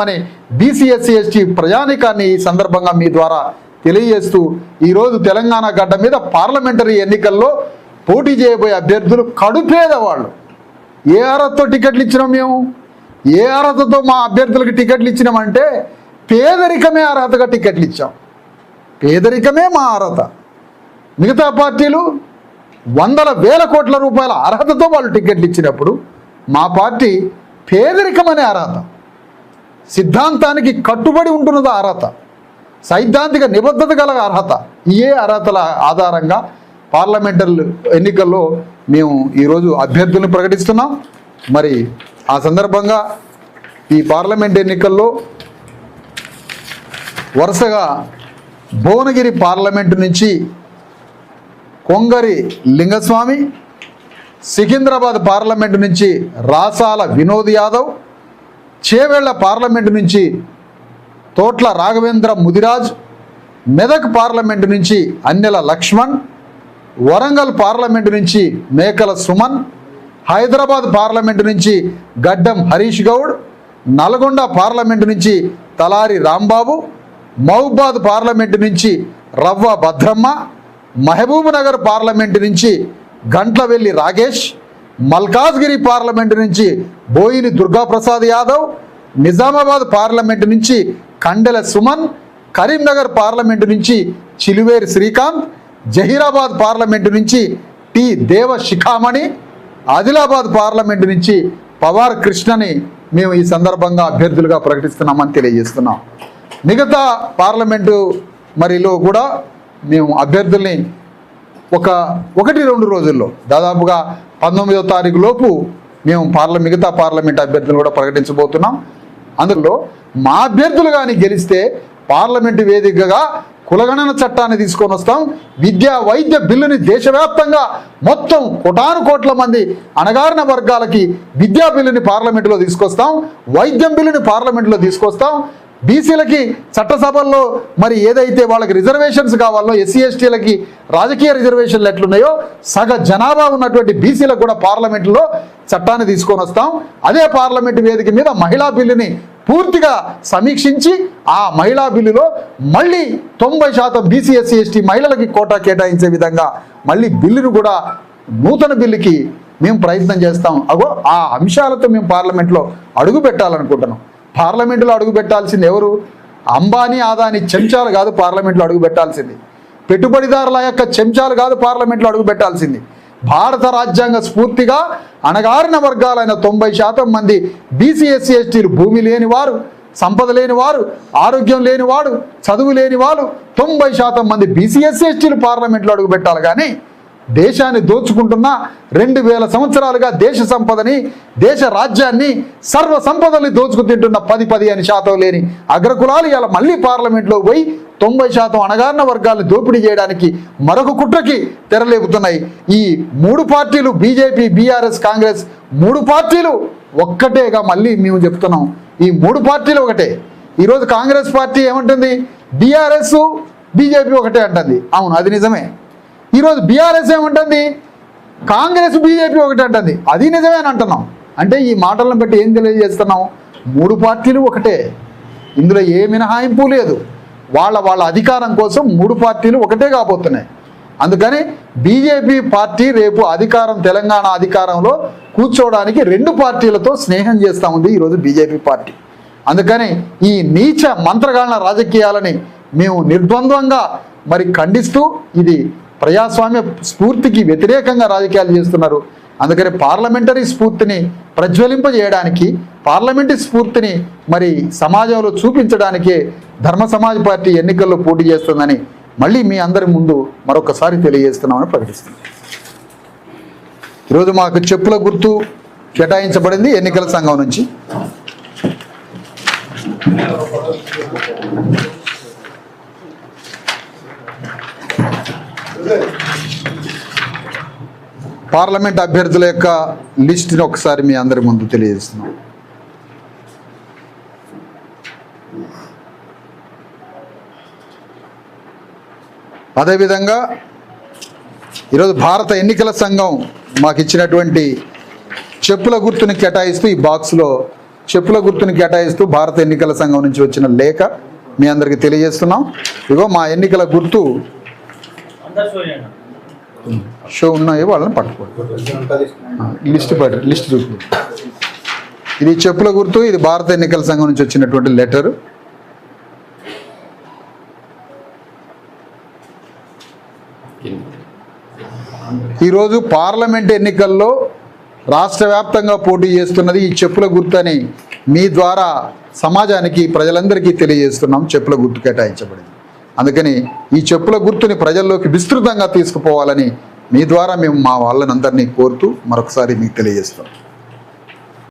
అనే BC SC ST ప్రజానికాన్ని ఈ సందర్భంగా మీ ద్వారా తెలియజేస్తూ ఈరోజు తెలంగాణ గడ్డ మీద పార్లమెంటరీ ఎన్నికల్లో పోటీ చేయబోయే అభ్యర్థులు కడుపేదవాళ్ళు ఏ అర్హతతో టికెట్లు ఇచ్చినాం మేము? ఏ అర్హతతో మా అభ్యర్థులకు టికెట్లు ఇచ్చినామంటే పేదరికమే అర్హతగా టికెట్లు ఇచ్చాం. పేదరికమే మా అర్హత. మిగతా పార్టీలు వందల వేల కోట్ల రూపాయల అర్హతతో వాళ్ళు టికెట్లు ఇచ్చినప్పుడు మా పార్టీ పేదరికం అనే అర్హత. సిద్ధాంతానికి కట్టుబడి ఉంటున్నది అర్హత. సైద్ధాంతిక నిబద్ధత గల అర్హత. ఏ అర్హతల ఆధారంగా పార్లమెంటరీ ఎన్నికల్లో మేము ఈరోజు అభ్యర్థులను ప్రకటిస్తున్నాం. మరి ఆ సందర్భంగా ఈ పార్లమెంట్ ఎన్నికల్లో వరుసగా భువనగిరి పార్లమెంటు నుంచి కొంగరి లింగస్వామి సికింద్రాబాద్ పార్లమెంటు నుంచి రాసాల వినోద్ యాదవ్ చేవేళ్ళ పార్లమెంటు నుంచి తోట్ల రాఘవేంద్ర ముదిరాజ్ మెదక్ పార్లమెంటు నుంచి అన్నెల లక్ష్మణ్ వరంగల్ పార్లమెంటు నుంచి మేకల సుమన్ హైదరాబాద్ పార్లమెంటు నుంచి గడ్డం హరీష్ గౌడ్ నల్గొండ పార్లమెంటు నుంచి తలారి రాంబాబు మహబూబాద్ పార్లమెంటు నుంచి రవ్వ భద్రమ్మ మహబూబ్ నగర్ పార్లమెంటు నుంచి గంట్లవెల్లి రాగేష్ మల్కాజ్గిరి పార్లమెంటు నుంచి బోయిని దుర్గాప్రసాద్ యాదవ్ నిజామాబాద్ పార్లమెంటు నుంచి కండెల సుమన్ కరీంనగర్ పార్లమెంటు నుంచి చిలువేరి శ్రీకాంత్ జహీరాబాద్ పార్లమెంటు నుంచి టి దేవ శిఖామణి ఆదిలాబాద్ పార్లమెంటు నుంచి పవార్ కృష్ణని మేము ఈ సందర్భంగా అభ్యర్థులుగా ప్రకటిస్తున్నామని తెలియజేస్తున్నాం. మిగతా పార్లమెంటు మరిలో కూడా మేము అభ్యర్థుల్ని ఒక ఒకటి రెండు రోజుల్లో. దాదాపుగా పంతొమ్మిదో తారీఖు లోపు మేము పార్ల మిగతా పార్లమెంట్ అభ్యర్థులు కూడా ప్రకటించబోతున్నాం. అందులో మా అభ్యర్థులు కానీ గెలిస్తే పార్లమెంటు వేదికగా కులగణన చట్టాన్ని తీసుకొని వస్తాం. విద్యా వైద్య బిల్లుని దేశవ్యాప్తంగా మొత్తం కోటాను కోట్ల మంది అణగారిన వర్గాలకి విద్యా బిల్లుని పార్లమెంటులో తీసుకొస్తాం. వైద్యం బిల్లుని పార్లమెంటులో తీసుకొస్తాం. బీసీలకి చట్టసభల్లో మరి ఏదైతే వాళ్ళకి రిజర్వేషన్స్ కావాలో ఎస్సీ ఎస్టీలకి రాజకీయ రిజర్వేషన్లు ఎట్లున్నాయో సగ జనాభా ఉన్నటువంటి బీసీలకు కూడా పార్లమెంట్లో చట్టాన్ని తీసుకొని వస్తాం. అదే పార్లమెంట్ వేదిక మీద మహిళా బిల్లుని పూర్తిగా సమీక్షించి ఆ మహిళా బిల్లులో మళ్ళీ తొంభై శాతం బీసీ ఎస్సీ ఎస్టీ మహిళలకి కోటా కేటాయించే విధంగా మళ్ళీ బిల్లును కూడా నూతన బిల్లుకి మేము ప్రయత్నం చేస్తాం. అగో ఆ అంశాలతో మేము పార్లమెంట్లో అడుగు పెట్టాలనుకుంటున్నాం పార్లమెంటులో అడుగు పెట్టాల్సింది ఎవరు? అంబానీ ఆదాని చెంచాలు కాదు పార్లమెంట్లో అడుగు పెట్టాల్సింది పెట్టుబడిదారుల యొక్క చెంచాలు కాదు పార్లమెంట్లో అడుగు పెట్టాల్సింది భారత రాజ్యాంగ స్ఫూర్తిగా అణగారిన వర్గాలైన తొంభై శాతం మంది బీసీ ఎస్సీ ఎస్టీలు భూమి లేని వారు సంపద లేని వారు ఆరోగ్యం లేనివాడు చదువు లేని వారు తొంభై శాతం మంది బీసీఎస్సీ ఎస్టీలు పార్లమెంట్లో అడుగు పెట్టాలి కానీ దేశాన్ని దోచుకుంటున్న రెండు వేల సంవత్సరాలుగా దేశ సంపదని దేశ రాజ్యాన్ని సర్వ సంపదల్ని దోచుకు తింటున్న పది పదిహేను శాతం లేని అగ్రకులాలు ఇలా మళ్ళీ పార్లమెంట్లో పోయి తొంభై శాతం అణగారిన వర్గాలను దోపిడీ చేయడానికి మరొక కుట్రకి తెరలేపుతున్నాయి. ఈ మూడు పార్టీలు బీజేపీ బీఆర్ఎస్ కాంగ్రెస్ మూడు పార్టీలు ఒక్కటేగా మళ్ళీ మేము చెప్తున్నాం. ఈ మూడు పార్టీలు ఒకటే. ఈరోజు కాంగ్రెస్ పార్టీ ఏమంటుంది? బీఆర్ఎస్ బీజేపీ ఒకటే అంటుంది. అవును అది నిజమే. ఈరోజు బీఆర్ఎస్ ఏమంటుంది? కాంగ్రెస్ బీజేపీ ఒకటి అంటుంది. అది నిజమే అని అంటున్నాం. అంటే ఈ మాటలను బట్టి ఏం తెలియజేస్తున్నాం? మూడు పార్టీలు ఒకటే. ఇందులో ఏ మినహాయింపు లేదు. వాళ్ళ వాళ్ళ అధికారం కోసం మూడు పార్టీలు ఒకటే కాబోతున్నాయి. అందుకని బీజేపీ పార్టీ రేపు అధికారం తెలంగాణ అధికారంలో కూర్చోవడానికి రెండు పార్టీలతో స్నేహం చేస్తూ ఉంది ఈరోజు బీజేపీ పార్టీ. అందుకని ఈ నీచ మంత్రగాళ్ళ రాజకీయాలని మేము నిర్ద్వంద్వంగా మరి ఖండిస్తూ ఇది ప్రజాస్వామ్య స్ఫూర్తికి వ్యతిరేకంగా రాజకీయాలు చేస్తున్నారు. అందుకని పార్లమెంటరీ స్ఫూర్తిని ప్రజ్వలింపజేయడానికి పార్లమెంటరీ స్ఫూర్తిని మరి సమాజంలో చూపించడానికే ధర్మ సమాజ్ పార్టీ ఎన్నికల్లో పోటీ చేస్తుందని మళ్ళీ మీ అందరి ముందు మరొకసారి తెలియజేస్తున్నామని ప్రకటిస్తున్నాం. ఈరోజు మాకు చెప్పుల గుర్తు కేటాయించబడింది ఎన్నికల సంఘం నుంచి. పార్లమెంట్ అభ్యర్థుల యొక్క లిస్టుని ఒకసారి మీ అందరి ముందు తెలియజేస్తున్నాం. అదేవిధంగా ఈరోజు భారత ఎన్నికల సంఘం మాకు ఇచ్చినటువంటి చెప్పుల గుర్తుని కేటాయిస్తూ ఈ బాక్స్లో చెప్పుల గుర్తుని కేటాయిస్తూ భారత ఎన్నికల సంఘం నుంచి వచ్చిన లేఖ మీ అందరికీ తెలియజేస్తున్నాం. ఇగో మా ఎన్నికల గుర్తు షో ఉన్నాయి వాళ్ళని పట్టుకోండి. లిస్ట్ పడి లిస్ట్ చూసుకోండి. ఇది చెప్పుల గుర్తు ఇది భారత ఎన్నికల సంఘం నుంచి వచ్చినటువంటి లెటర్. ఈరోజు పార్లమెంట్ ఎన్నికల్లో రాష్ట్ర వ్యాప్తంగా పోటీ చేస్తున్నది ఈ చెప్పుల గుర్తు అని మీ ద్వారా సమాజానికి ప్రజలందరికీ తెలియజేస్తున్నాం. చెప్పుల గుర్తు కేటాయించబడింది. అందుకని ఈ చెప్పుల గుర్తుని ప్రజల్లోకి విస్తృతంగా తీసుకుపోవాలని మీ ద్వారా మేము మా వాళ్ళని అందరినీ కోరుతూ మరొకసారి మీకు తెలియజేస్తాం